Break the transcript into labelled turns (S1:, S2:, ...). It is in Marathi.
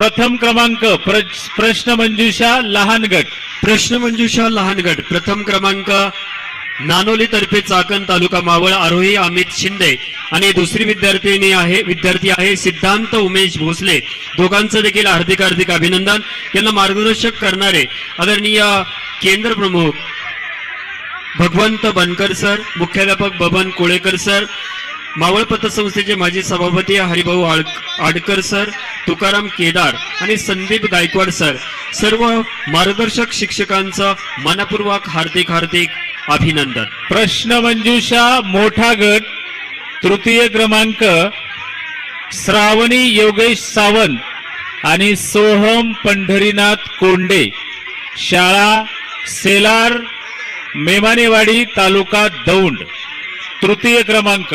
S1: प्रथम क्रमांक प्र- प्रश्न मंजुषा लहान गट
S2: प्रश्न मंजुषा लहान गट प्रथम क्रमांक नानोली तर्फे चाकण तालुका मावळ आरोही अमित शिंदे. आणि दुसरी विद्यार्थिनी आहे विद्यार्थी आहे सिद्धांत उमेश भोसले. दोघांचं देखील हार्दिक हार्दिक अभिनंदन. यांना मार्गदर्शक करणारे आदरणीय केंद्र प्रमुख भगवंत बनकर सर मुख्याध्यापक बबन कोळेकर सर मावळ पतसंस्थेचे माजी सभापती हरिभाऊ आड- आडकर सर तुकाराम केदार आणि संदीप गायकवाड सर. सर्व मार्गदर्शक शिक्षकांचं मनपूर्वक हार्दिक हार्दिक अभिनंदन.
S1: प्रश्न मंजुषा मोठा गट तृतीय क्रमांक श्रावणी योगेश सावंत आणि सोहम पंढरीनाथ कोंडे. शाळा सेलार मेमानेवाडी तालुका दौंड. तृतीय क्रमांक.